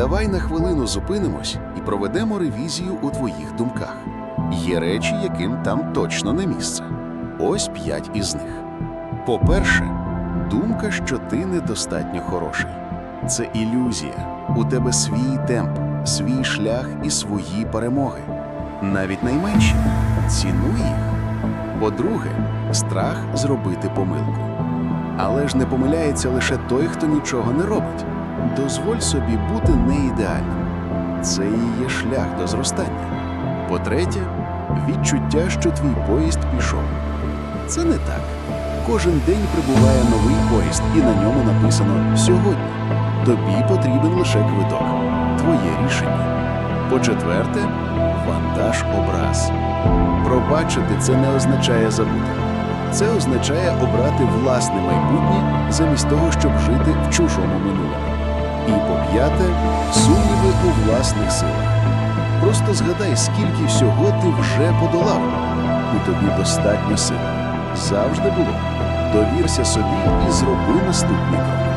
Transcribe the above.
Давай на хвилину зупинимось і проведемо ревізію у твоїх думках. Є речі, яким там точно не місце. Ось п'ять із них. По-перше, думка, що ти недостатньо хороший. Це ілюзія. У тебе свій темп, свій шлях і свої перемоги. Навіть найменші. Цінуй їх. По-друге, страх зробити помилку. Але ж не помиляється лише той, хто нічого не робить. Дозволь собі бути не ідеальним. Це і є шлях до зростання. По-третє, відчуття, що твій поїзд пішов. Це не так. Кожен день прибуває новий поїзд, і на ньому написано сьогодні. Тобі потрібен лише квиток. Твоє рішення. По-четверте, вантаж образ. Пробачити це не означає забути. Це означає обрати власне майбутнє замість того, щоб жити в чужому минулому. І по-п'яте, сумніви у власних силах. Просто згадай, скільки всього ти вже подолав. У тобі достатньо сил. Завжди було. Довірся собі і зроби наступний крок.